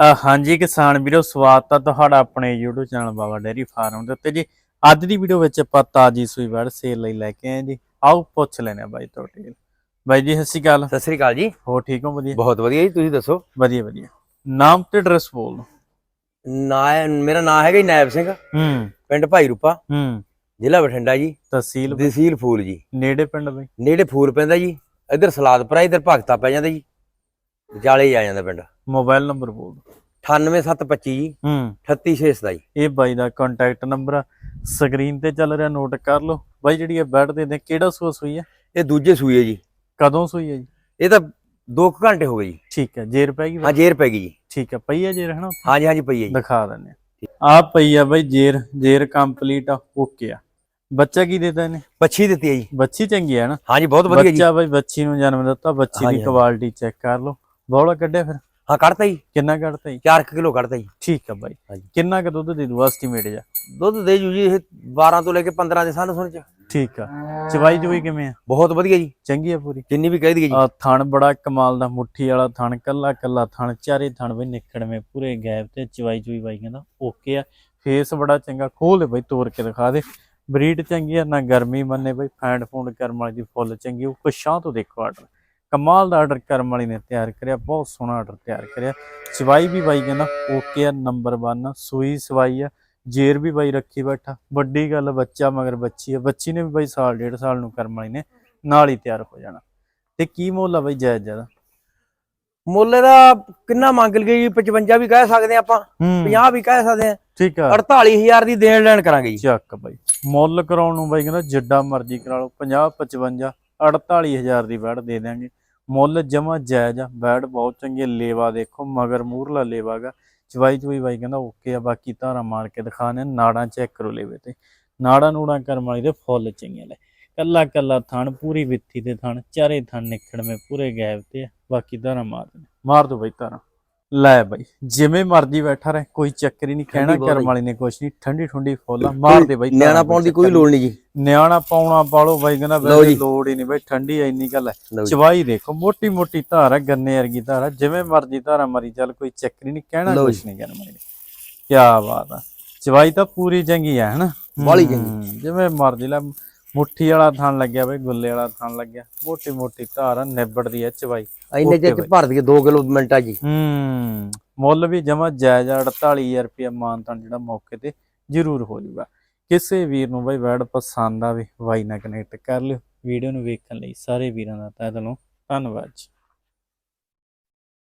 ਹਾਂਜੀ ਕਿਸਾਨ ਵੀਰੋ ਸਵਾਗਤ ਹੈ ਤੁਹਾਡਾ ਆਪਣੇ YouTube channel Baba dairy farm ਦੇ ਉੱਤੇ ਜੀ। ਅੱਜ ਦੀ ਵੀਡੀਓ ਵਿੱਚ ਆਪਾਂ ਤਾਜੀ ਸੂਈ ਵੜ ਸੇਲ ਲਈ ਲੈ ਕੇ ਆਏ ਜੀ। ਆਓ ਪੁੱਛ ਲੈਣੇ ਆ ਬਾਈ ਤੋਂ ਡਿਟੇਲ ਬਾਈ ਜੀ ਸਤਿ ਸ਼੍ਰੀ ਅਕਾਲ। ਸਤਿ ਸ੍ਰੀ ਅਕਾਲ ਜੀ। ਹੋ ਠੀਕ ਹੋ? ਵਧੀਆ। ਬਹੁਤ ਵਧੀਆ ਜੀ ਤੁਸੀਂ ਦੱਸੋ? ਵਧੀਆ ਵਧੀਆ। ਨਾਮ ਤੇ ਐਡਰੈਸ ਬੋਲ। ਨਾ ਮੇਰਾ ਨਾਮ ਹੈਗਾ ਜੀ ਨਾਇਬ ਸਿੰਘ। ਹੂੰ। ਪਿੰਡ ਭਾਈ ਰੂਪਾ। ਹੂੰ। ਜ਼ਿਲ੍ਹਾ ਬਠਿੰਡਾ ਜੀ। ਤਹਿਸੀਲ ਤਹਿਸੀਲ ਫੂਲ ਜੀ। ਨੇੜੇ ਪਿੰਡ ਬਾਈ। ਨੇੜੇ ਫੂਲ ਪੈਂਦਾ ਜੀ। ਇੱਧਰ ਸਲਾਦਪੁਰਾ ਇੱਧਰ ਭਗਤਾ ਪੈ ਜਾਂਦਾ ਜੀ। ਹੀ ਆ ਜਾਂਦਾ ਪਿੰਡ। ਮੋਬਾਈਲ ਨੰਬਰ ਬੋਲ ਦਿਓ। 98725 ਜੀ ਹੂੰ। 38627 ਇਹ ਬਾਈ ਦਾ ਕੰਟੈਕਟ ਨੰਬਰ ਸਕਰੀਨ ਤੇ ਚੱਲ ਰਿਹਾ ਨੋਟ ਕਰ ਲਓ। ਬਾਈ ਜਿਹੜੀ ਇਹ ਬੈਡ ਦੇ ਦੇ ਕਿਹੜਾ ਸੂਆ ਸੂਈ ਹੈ ਇਹ ਦੂਜੇ ਸੂਏ ਜੀ। ਕਦੋਂ ਸੂਈ ਹੈ ਜੀ? ਇਹ ਤਾਂ 2 ਘੰਟੇ ਹੋ ਗਏ ਜੀ। ਠੀਕ ਹੈ ਜੇਰ ਪੈ ਗਈ ਹਾਂ ਜੇਰ ਪੈ ਗਈ ਜੀ। ਠੀਕ ਹੈ ਪਈ ਹੈ ਜੇਰ ਹਨਾ? ਹਾਂਜੀ ਹਾਂਜੀ ਪਈ ਹੈ ਜੀ। ਦਿਖਾ ਦਿੰਨੇ ਆ ਪਈ ਆ ਬਾਈ ਜੇਰ। ਜੇਰ ਕੰਪਲੀਟ ਆ ਓਕੇ ਆ। ਬੱਚਾ ਕੀ ਦੇਦਾ ਇਹਨੇ? ਬੱਚੀ ਦਿੱਤੀ ਹੈ ਜੀ। ਬੱਚੀ ਚੰਗੀ ਆ ਨਾ ਹਾਂਜੀ ਬਹੁਤ ਵਧੀਆ ਜੀ। ਬੱਚਾ ਬਾਈ ਬੱਚੀ ਨੂੰ ਜਨਮ ਦਿੱਤਾ। ਬੱਚੀ ਦੀ। ਕੁਆਲਿਟੀ ਚੈੱਕ ਕਰ ਲਓ। ਬੌਲਾ ਕੱਢਿਆ ਫਿਰ? ਹਾਂ ਕੱਢਤਾ ਜੀ। ਕਿੰਨਾ ਕੱਢਤਾ ਜੀ? 4 ਕਿਲੋ ਕੱਢਤਾ ਜੀ। ਠੀਕ ਆ ਬਾਈ। ਹਾਂਜੀ। ਕਿੰਨਾ ਕ ਦੁੱਧ ਦੇ ਦੂ ਐਸਟੀਮੇਟ ਜਾ ਦੁੱਧ ਦੇ ਜੂ ਜੀ ਇਹ 12 ਤੋਂ ਲੈ ਕੇ 15 ਦੇ ਸਾਨੂੰ ਸੁਣ ਚ। ਠੀਕ ਆ। ਚਵਾਈ ਜੂਈ ਕਿਵੇਂ ਆ? ਬਹੁਤ ਵਧੀਆ ਜੀ। ਚੰਗੀ ਆ ਪੂਰੀ? ਜਿੰਨੀ ਵੀ ਕਹਿ ਦਈਏ ਜੀ। ਆ ਥਣ ਬੜਾ ਕਮਾਲ ਦਾ ਮੁੱਠੀ ਵਾਲਾ ਥਣ ਕੱਲਾ ਕੱਲਾ ਥਣ ਚਾਰੇ ਥਣ ਬਈ ਨਿਕੜਵੇਂ ਪੂਰੇ ਗੈਪ ਤੇ ਚਵਾਈ ਚੁਈ ਬਾਈ ਕਹਿੰਦਾ ਓਕੇ ਆ। ਫੇਸ ਬੜਾ ਚੰਗਾ ਖੋਲ ਦੇ ਬਈ ਤੋੜ ਕੇ ਦਿਖਾ ਦੇ। ਬਰੀਡ ਚੰਗੀ ਆ ਨਾ ਗਰਮੀ ਮੰਨੇ ਬਈ ਫੈਂਡ ਫੂਡ ਕਰਮ ਵਾਲੀ ਦੀ ਫੁੱਲ ਚੰਗੀ ਉਹ ਪਛਾਂ ਤੋਂ ਦੇਖੋ ਆਰਡਰ। ਕਮਾਲ ਦਾ ਆਰਡਰ ਕਰਮ ਵਾਲੀ ਨੇ ਤਿਆਰ ਕਰਿਆ ਬਹੁਤ ਸੋਹਣਾ ਆਰਡਰ ਤਿਆਰ ਕਰਿਆ। ਚਵਾਈ ਵੀ ਬਾਈ ਕਹਿੰਦਾ ਓਕੇ ਆ ਨੰਬਰ 1 ਸੂਈ ਸਵਾਈ ਆ ਜੇਰ ਵੀ ਬਾਈ ਰੱਖੀ ਬੈਠਾ। ਵੱਡੀ ਗੱਲ ਬੱਚਾ ਮਗਰ ਬੱਚੀ ਆ ਬੱਚੀ ਨੇ ਵੀ ਬਾਈ ਸਾਲ ਡੇਢ ਸਾਲ ਨੂੰ ਕਰਮ ਵਾਲੀ ਨੇ ਨਾਲ ਹੀ ਤਿਆਰ ਹੋ ਜਾਣਾ। ਤੇ ਕੀ ਮੁੱਲ ਆ ਬਾਈ ਜਾਇਜ਼ ਜ਼ਿਆਦਾ ਮੁੱਲ ਦਾ ਕਿੰਨਾ ਮੰਗ ਲਈਏ ਜੀ 55 ਵੀ ਕਹਿ ਸਕਦੇ ਆ ਆਪਾਂ ਹੂੰ। 50 ਵੀ ਕਹਿ ਸਕਦੇ ਆ ਠੀਕ ਆ। 48000 ਦੀ ਦੇਣ ਲੈਣ ਕਰਾਂਗੇ ਜੀ। ਚੱਕ ਬਾਈ। ਮੁੱਲ ਕਰਾਉਣ ਨੂੰ ਬਾਈ ਕਹਿੰਦਾ ਜਿੱਡਾ ਮਰਜ਼ੀ ਕਰਾ ਲਓ 50 55 48000 ਦੀ ਬੈੜ ਦੇ ਦਿਆਂਗੇ। ਮੁੱਲ ਜਮਾ ਜਾਇਜ਼ ਆ ਬੈਡ ਬਹੁਤ ਚੰਗੇ ਲੇਵਾ ਦੇਖੋ ਮਗਰ ਮੂਰਲਾ ਲੇਵਾਗਾ ਚਵਾਈ ਚਵਾਈ ਬਾਈ ਕਹਿੰਦਾ ਓਕੇ ਆ ਬਾਕੀ ਧਾਰਾ ਮਾਰ ਕੇ ਦਿਖਾਣੇ ਨਾੜਾਂ ਚੈੱਕ ਕਰੋ ਲੇਵੇ ਤੇ। ਨਾੜਾਂ ਨੂੜਾਂ ਕਰਮ ਵਾਲੀ ਦੇ ਫੁੱਲ ਚੰਗੀਆਂ ਲੈ ਕੱਲਾ ਕੱਲਾ ਥਣ ਪੂਰੀ ਵਿੱਥੀ ਤੇ ਥਣ ਚਾਰੇ ਥਣ ਨਿਕੜਵੇਂ ਪੂਰੇ ਗੈਬ ਤੇ ਆ, ਬਾਕੀ ਧਾਰਾ ਮਾਰ ਦੇ ਮਾਰ ਦੋ ਬਾਈ ਧਾਰਾ। ਲੈ ਬਾਈ ਜਿਵੇਂ ਮਰਜ਼ੀ ਬੈਠਾ ਰਹੇ ਕੋਈ ਚੱਕਰ ਹੀ ਨਹੀਂ ਕਹਿਣਾ ਕਰਮ ਵਾਲੀ ਨੇ ਕੁਛ ਨਹੀਂ ਠੰਡੀ ਠੰਡੀ ਫੁੱਲ ਮਾਰ ਦੇ ਬਾਈ ਨਿਆਣਾ ਪਾਉਣ ਦੀ ਕੋਈ ਲੋੜ ਨਹੀਂ। ਜੀ। ਨਿਆਣਾ ਪਾਉਣਾ ਪਾਲੋ ਬਾਈ ਕਹਿੰਦਾ ਜੀ। ਲੋੜ ਹੀ ਨਹੀਂ ਬਾਈ ਠੰਡੀ ਐ ਇੰਨੀ ਗੱਲ ਹੈ। ਚਵਾਈ ਦੇਖੋ ਮੋਟੀ ਮੋਟੀ ਧਾਰ ਹੈ ਗੰਨੇ ਵਰਗੀ ਧਾਰ ਹੈ ਜਿਵੇਂ ਮਰਜ਼ੀ ਧਾਰਾ ਮਰੀ ਚੱਲ ਕੋਈ ਚੱਕਰ ਹੀ ਨਹੀਂ ਕਹਿਣਾ ਕੁਛ ਨਹੀਂ ਕਰਮ ਵਾਲੀ ਨੇ ਕੀ ਬਾਤ ਆ। ਚਵਾਈ ਤਾਂ ਪੂਰੀ ਚੰਗੀ ਆ ਹਨਾ? ਬਾਹਲੀ ਚੰਗੀ। ਹੂੰ, ਜਿਵੇਂ ਮਰਜ਼ੀ ਲੈ ਮੁੱਠੀ ਵਾਲਾ ਥਣ ਲੱਗਿਆ ਬਈ ਗੁੱਲੇ ਵਾਲਾ ਥਣ ਲੱਗਿਆ। ਮੋਟੀ ਮੋਟੀ ਧਾਰ ਆ ਨਿਬੜਦੀ ਆ ਚਵਾਈ ਇੰਨੇ ਚਿਰ ਚ ਭਰ ਦਈਏ 2 ਕਿਲੋ ਮਿੰਟਾਂ ਜੀ। ਹੂੰ ਮੁੱਲ ਵੀ ਜਮਾ ਜਾਇਜ਼ ਆ, 48000 ਰੁਪਏ ਮਾਨਤਾਨ ਜਿਹੜਾ ਮੌਕੇ ਤੇ ਜ਼ਰੂਰ ਹੋ ਜਾਊਗਾ। ਕਿਸੇ ਵੀਰ ਨੂੰ ਬਾਈ ਵੈਡ ਪਸੰਦ ਆਵੇ ਵਾਈ ਨਾਲ ਕਨੈਕਟ ਕਰ ਲਿਓ। ਵੀਡੀਓ ਨੂੰ ਵੇਖਣ ਲਈ ਸਾਰੇ ਵੀਰਾਂ ਦਾ ਤਹਿ ਦਿਲੋਂ ਧੰਨਵਾਦ ਜੀ।